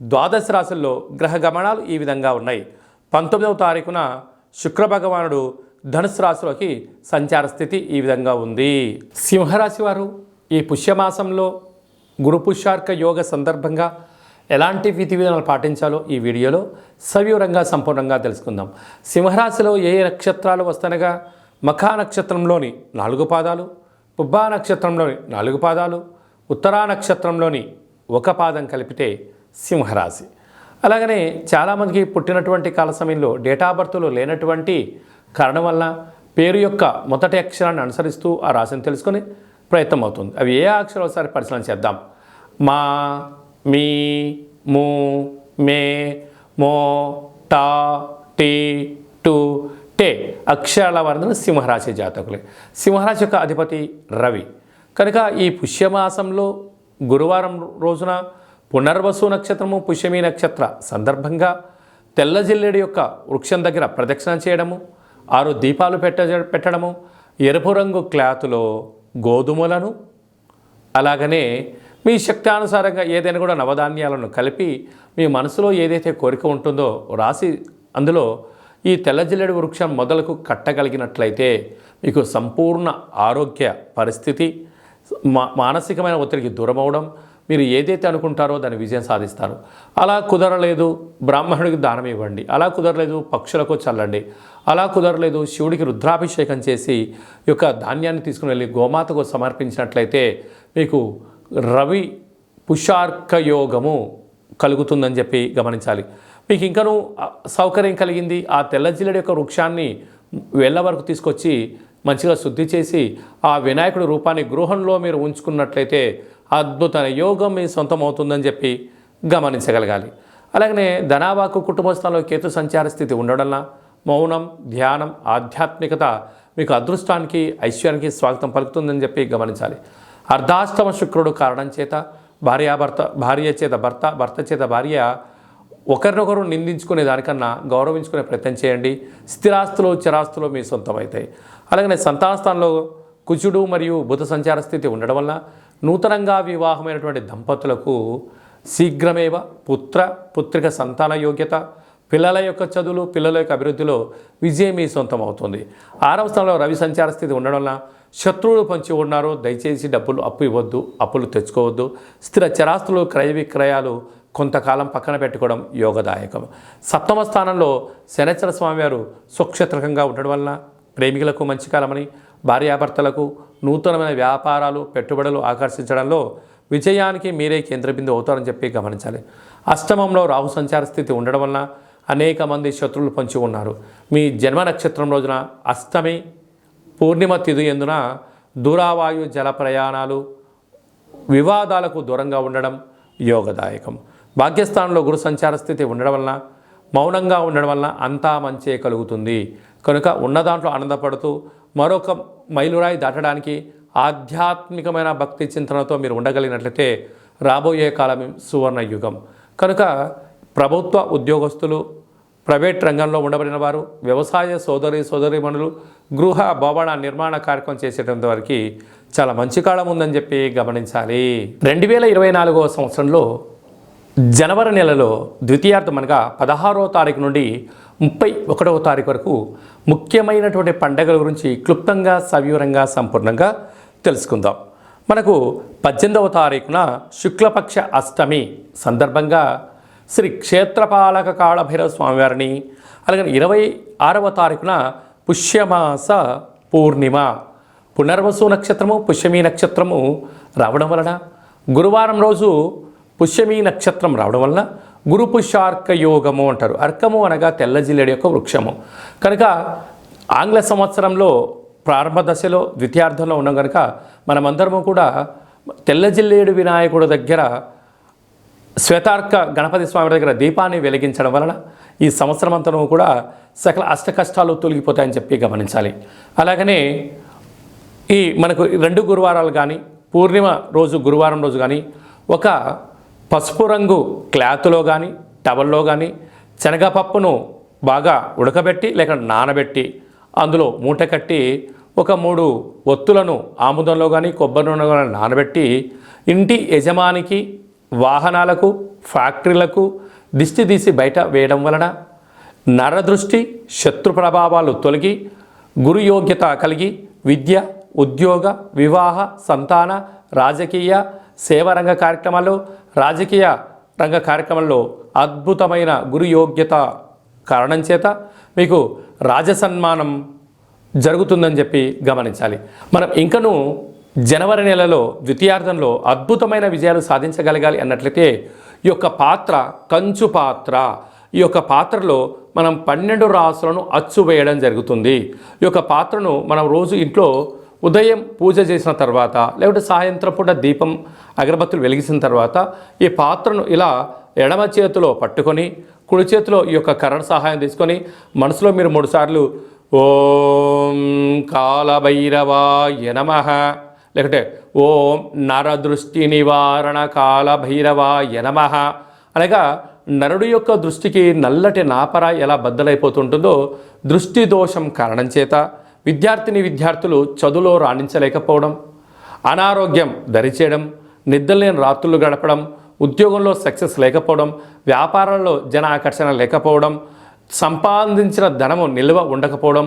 ద్వాదశ రాశుల్లో గ్రహ గమనాలు ఈ విధంగా ఉన్నాయి. పంతొమ్మిదవ తారీఖున శుక్రభగవానుడు ధనుసు రాశిలోకి సంచార స్థితి ఈ విధంగా ఉంది. సింహరాశి వారు ఈ పుష్యమాసంలో గురు పుష్యార్క యోగ సందర్భంగా ఎలాంటి విధి విధానాలు పాటించాలో ఈ వీడియోలో సవివరంగా సంపూర్ణంగా తెలుసుకుందాం. సింహరాశిలో ఏ ఏ నక్షత్రాలు వస్తనగా మఖా నక్షత్రంలోని నాలుగు పాదాలు పుబ్బా నక్షత్రంలోని నాలుగు పాదాలు ఉత్తరా నక్షత్రంలోని ఒక పాదం కలిపితే సింహరాశి. అలాగనే చాలామందికి పుట్టినటువంటి కాల సమయంలో డేటా బర్త్లో లేనటువంటి కారణం వల్ల పేరు యొక్క మొదటి అక్షరాన్ని అనుసరిస్తూ ఆ రాశిని తెలుసుకొని ప్రయత్నం అవుతుంది. అవి ఏ అక్షరాలు ఒకసారి పరిశీలన చేద్దాం. మా మీ మూ మే మో టా టీ టు టే అక్షరాల వర్ణన సింహరాశి జాతకులే. సింహరాశి యొక్క అధిపతి రవి. కనుక ఈ పుష్యమాసంలో గురువారం రోజున పునర్వసు నక్షత్రము పుష్యమి నక్షత్ర సందర్భంగా తెల్ల జిల్లేడు యొక్క వృక్షం దగ్గర ప్రదక్షిణ చేయడము ఆరు దీపాలు పెట్ట పెట్టడము ఎరుపు రంగు క్లాత్లో గోధుమలను అలాగనే మీ శక్తానుసారంగా ఏదైనా కూడా నవధాన్యాలను కలిపి మీ మనసులో ఏదైతే కోరిక ఉంటుందో రాసి అందులో ఈ తెల్ల జిల్లెడు వృక్షం మొదలకు కట్టగలిగినట్లయితే మీకు సంపూర్ణ ఆరోగ్య పరిస్థితి మా మానసికమైన ఒత్తిడికి దూరం అవడం మీరు ఏదైతే అనుకుంటారో దాన్ని విజయం సాధిస్తారు. అలా కుదరలేదు బ్రాహ్మణుడికి దానం ఇవ్వండి. అలా కుదరలేదు పక్షులకు చల్లండి. అలా కుదరలేదు శివుడికి రుద్రాభిషేకం చేసి యొక్క ధాన్యాన్ని తీసుకుని వెళ్ళి గోమాతకు సమర్పించినట్లయితే మీకు రవి పుషార్కయోగము కలుగుతుందని చెప్పి గమనించాలి. మీకు ఇంకనూ సౌకర్యం కలిగింది. ఆ తెల్ల జిల్లెడు యొక్క వృక్షాన్ని వెళ్ళ వరకు తీసుకొచ్చి మంచిగా శుద్ధి చేసి ఆ వినాయకుడి రూపాన్ని గృహంలో మీరు ఉంచుకున్నట్లయితే అద్భుతమైన యోగం మీ సొంతం అవుతుందని చెప్పి గమనించగలగాలి. అలాగనే ధనావాకు కుటుంబ స్థలంలో కేతు సంచార స్థితి ఉండడంలా మౌనం ధ్యానం ఆధ్యాత్మికత మీకు అదృష్టానికి ఐశ్వర్యానికి స్వాగతం పలుకుతుందని చెప్పి గమనించాలి. అర్ధాష్టమ శుక్రుడు కారణం చేత భార్యాభర్త భార్య చేత భర్త భర్త చేత భార్య ఒకరినొకరు నిందించుకునే దానికన్నా గౌరవించుకునే ప్రయత్నం చేయండి. స్థిరాస్తులు చిరాస్తులు మీ సొంతం అవుతాయి అలాగనే సంతానస్థానంలో కుచుడు కుజుడు మరియు బుధ సంచార స్థితి ఉండడం వల్ల నూతనంగా వివాహమైనటువంటి దంపతులకు శీఘ్రమేవ పుత్ర పుత్రిక సంతాన యోగ్యత పిల్లల యొక్క చదువులు పిల్లల యొక్క అభివృద్ధిలో విజయం మీ సొంతం అవుతుంది. ఆరవ స్థానంలో రవి సంచార స్థితి ఉండడం వలన శత్రువులు పంచి ఉన్నారు. దయచేసి డబ్బులు అప్పు ఇవ్వద్దు అప్పులు తెచ్చుకోవద్దు. స్థిర చరాస్తులు క్రయ విక్రయాలు కొంతకాలం పక్కన పెట్టుకోవడం యోగదాయకం. సప్తమ స్థానంలో శనేశ్వర స్వామివారు సుక్షేత్రకంగా ఉండడం వలన ప్రేమికులకు మంచి కాలమని భార్యాభర్తలకు నూతనమైన వ్యాపారాలు పెట్టుబడులు ఆకర్షించడంలో విజయానికి మీరే కేంద్రబిందు అవుతారని చెప్పి గమనించాలి. అష్టమంలో రాహు సంచార స్థితి ఉండడం వలన అనేక మంది శత్రువులు పంచి ఉన్నారు. మీ జన్మ నక్షత్రం రోజున అష్టమి పూర్ణిమ తిథి ఎందున దూరావాయు జల ప్రయాణాలు వివాదాలకు దూరంగా ఉండడం యోగదాయకం. భాగ్యస్థానంలో గురు సంచార స్థితి ఉండడం వలన మౌనంగా ఉండడం వలన అంతా మంచే కలుగుతుంది. కనుక ఉన్న దాంట్లో ఆనందపడుతూ మరొక మైలురాయి దాటడానికి ఆధ్యాత్మికమైన భక్తి చింతనతో మీరు ఉండగలిగినట్లయితే రాబోయే కాలం సువర్ణ యుగం. కనుక ప్రభుత్వ ఉద్యోగస్తులు ప్రైవేట్ రంగంలో ఉండబడిన వారు వ్యవసాయ సోదరి సోదరిమణులు గృహ భవన నిర్మాణ కార్యక్రమం చేసేటంత వరకు చాలా మంచి కాలం ఉందని చెప్పి గమనించాలి. రెండు వేల ఇరవై నాలుగవ సంవత్సరంలో జనవరి నెలలో ద్వితీయార్థం అనగా పదహారో తారీఖు నుండి ముప్పై ఒకటవ తారీఖు వరకు ముఖ్యమైనటువంటి పండగల గురించి క్లుప్తంగా సవివరంగా సంపూర్ణంగా తెలుసుకుందాం. మనకు పద్దెనిమిదవ తారీఖున శుక్లపక్ష అష్టమి సందర్భంగా శ్రీ క్షేత్రపాలక కాళభైరవ స్వామివారిని అలాగే ఇరవై ఆరవ తారీఖున పుష్యమాస పూర్ణిమ పునర్వసు నక్షత్రము పుష్యమి నక్షత్రము రావడం వలన గురువారం రోజు పుష్యమి నక్షత్రం రావడం వలన గురుపుషార్క యోగము అంటారు. అర్కము అనగా తెల్లజిల్లేడు యొక్క వృక్షము. కనుక ఆంగ్ల సంవత్సరంలో ప్రారంభ దశలో ద్వితీయార్థంలో ఉన్నాం కనుక మనమందరము కూడా తెల్లజిల్లేడు వినాయకుడు దగ్గర శ్వేతార్క గణపతి స్వామి దగ్గర దీపాన్ని వెలిగించడం వలన ఈ సంవత్సరం అంతను కూడా సకల అష్ట కష్టాలు తొలగిపోతాయని చెప్పి గమనించాలి. అలాగనే ఈ మనకు రెండు గురువారాలు కానీ పూర్ణిమ రోజు గురువారం రోజు కానీ ఒక పసుపు రంగు క్లాత్లో కానీ టవల్లో కానీ శనగపప్పును బాగా ఉడకబెట్టి లేక నానబెట్టి అందులో మూట కట్టి ఒక మూడు ఒత్తులను ఆముదంలో కానీ కొబ్బరి నూనె కానీ నానబెట్టి ఇంటి యజమానికి వాహనాలకు ఫ్యాక్టరీలకు దిష్టి తీసి బయట వేయడం వలన నరదృష్టి శత్రు ప్రభావాలు తొలగి గురు యోగ్యత కలిగి విద్య ఉద్యోగ వివాహ సంతాన రాజకీయ సేవారంగ కార్యక్రమాలు రాజకీయ రంగ కార్యక్రమంలో అద్భుతమైన గురు యోగ్యత కారణం చేత మీకు రాజసన్మానం జరుగుతుందని చెప్పి గమనించాలి. మనం ఇంకను జనవరి నెలలో ద్వితీయార్థంలో అద్భుతమైన విజయాలు సాధించగలగాలి అన్నట్లయితే ఈ యొక్క పాత్ర కంచు పాత్ర. ఈ యొక్క పాత్రలో మనం పన్నెండు రాసులను అచ్చు వేయడం జరుగుతుంది. ఈ యొక్క పాత్రను మనం రోజు ఇంట్లో ఉదయం పూజ చేసిన తర్వాత లేకుంటే సాయంత్రం పూట దీపం అగరబత్తులు వెలిగించిన తర్వాత ఈ పాత్రను ఇలా ఎడమ చేతిలో పట్టుకొని కుడి చేతిలో ఈ యొక్క కరణ సహాయం తీసుకొని మనసులో మీరు మూడుసార్లు ఓం కాలభైరవాయ నమ లేకుంటే ఓం నరదృష్టి నివారణ కాలభైరవాయ నమ. అనగా నరుడు యొక్క దృష్టికి నల్లటి నాపర ఎలా బద్దలైపోతుంటుందో దృష్టి దోషం కారణం చేత విద్యార్థిని విద్యార్థులు చదువులో రాణించలేకపోవడం అనారోగ్యం దరిచేయడం నిద్రలేని రాత్రులు గడపడం ఉద్యోగంలో సక్సెస్ లేకపోవడం వ్యాపారంలో జన ఆకర్షణ లేకపోవడం సంపాదించిన ధనము నిల్వ ఉండకపోవడం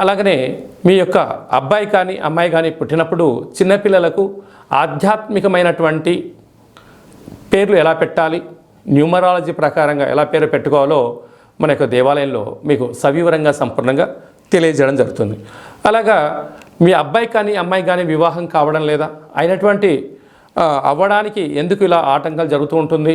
అలాగనే మీ యొక్క అబ్బాయి కానీ అమ్మాయి కానీ పుట్టినప్పుడు చిన్నపిల్లలకు ఆధ్యాత్మికమైనటువంటి పేర్లు ఎలా పెట్టాలి న్యూమరాలజీ ప్రకారంగా ఎలా పేరు పెట్టుకోవాలో మన యొక్క దేవాలయంలో మీకు సవివరంగా సంపూర్ణంగా తెలియజేయడం జరుగుతుంది. అలాగా మీ అబ్బాయి కానీ అమ్మాయి కానీ వివాహం కావడం లేదా అయినటువంటి అవ్వడానికి ఎందుకు ఇలా ఆటంకాలు జరుగుతూ ఉంటుంది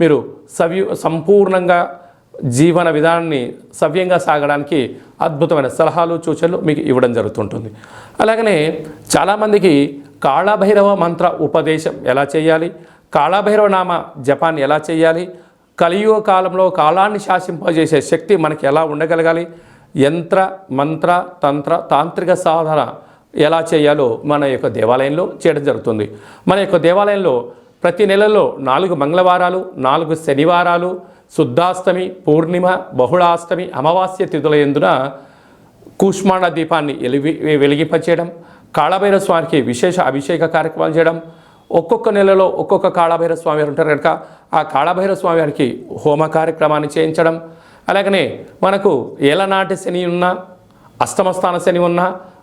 మీరు సవ్య సంపూర్ణంగా జీవన విధానాన్ని సవ్యంగా సాగడానికి అద్భుతమైన సలహాలు సూచనలు మీకు ఇవ్వడం జరుగుతుంటుంది. అలాగనే చాలామందికి కాళభైరవ మంత్ర ఉపదేశం ఎలా చేయాలి? కాళభైరవ నామ జపాన్ని ఎలా చేయాలి? కలియుగ కాలంలో కాలాన్ని శాసింపజేసే శక్తి మనకి ఎలా ఉండగలగాలి? యంత్ర మంత్ర తంత్ర తాంత్రిక సాధన ఎలా చేయాలో మన యొక్క దేవాలయంలో చేయడం జరుగుతుంది. మన యొక్క దేవాలయంలో ప్రతి నెలలో నాలుగు మంగళవారాలు నాలుగు శనివారాలు శుద్ధాష్టమి పూర్ణిమ బహుళాష్టమి అమావాస్య తిథుల ఎందున కూష్మాండ దీపాన్ని వెలిగి వెలిగింపచేయడం కాళభైరవ స్వామికి విశేష అభిషేక కార్యక్రమాలు చేయడం. ఒక్కొక్క నెలలో ఒక్కొక్క కాళభైరవ స్వామి వారు ఉంటారు కనుక ఆ కాళభైరవ స్వామి వారికి హోమ కార్యక్రమాన్ని చేయించడం. అలాగనే మనకు ఏలనాటి శని ఉన్నా అష్టమస్థాన శని ఉన్నా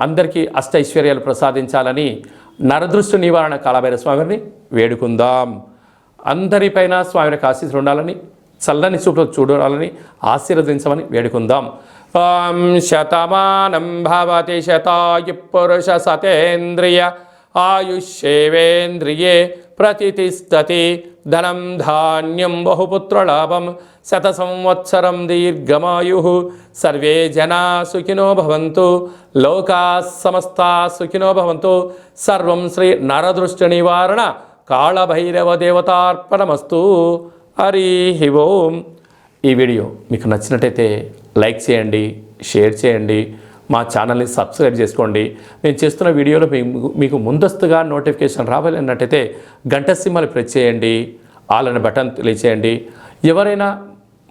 అందరికీ అష్టైశ్వర్యాలు ప్రసాదించాలని నరదృష్టి నివారణ కాలభైర స్వామిని వేడుకుందాం. అందరిపైన స్వామి యొక్క ఆశీస్సులు ఉండాలని చల్లని చూపులు చూడాలని ఆశీర్వదించమని వేడుకుందాం. ఓం శతమానం భవతి శతాయు పురుష సతేంద్రియ ఆయుష్యేవేంద్రియే ప్రతిష్టతి ధనం ధాన్యం బహుపుత్రలాభం శత సంవత్సరం దీర్ఘమాయు. సర్వే జనా సుఖినో భవంతు. లోకా సమస్తా సుఖినో భవంతు. సర్వం శ్రీ నరదృష్టి నివారణ కాళభైరవ దేవతార్పణమస్తు హరి ఓం. ఈ వీడియో మీకు నచ్చినట్టయితే లైక్ చేయండి షేర్ చేయండి మా ఛానల్ని సబ్స్క్రైబ్ చేసుకోండి. నేను చేస్తున్న వీడియోలో మీకు మీకు ముందస్తుగా నోటిఫికేషన్ రావాలి అన్నట్టయితే గంట సింహలు ప్రెస్ చేయండి ఆల్ బటన్ తెలియచేయండి. ఎవరైనా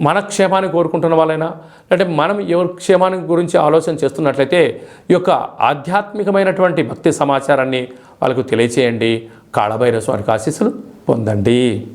మన క్షేమాన్ని కోరుకుంటున్న వాళ్ళైనా అంటే మనం ఎవరి క్షేమాన్ని గురించి ఆలోచన చేస్తున్నట్లయితే ఈ యొక్క ఆధ్యాత్మికమైనటువంటి భక్తి సమాచారాన్ని వాళ్ళకు తెలియచేయండి. కాళభైరస్వామికి ఆశీస్సులు పొందండి.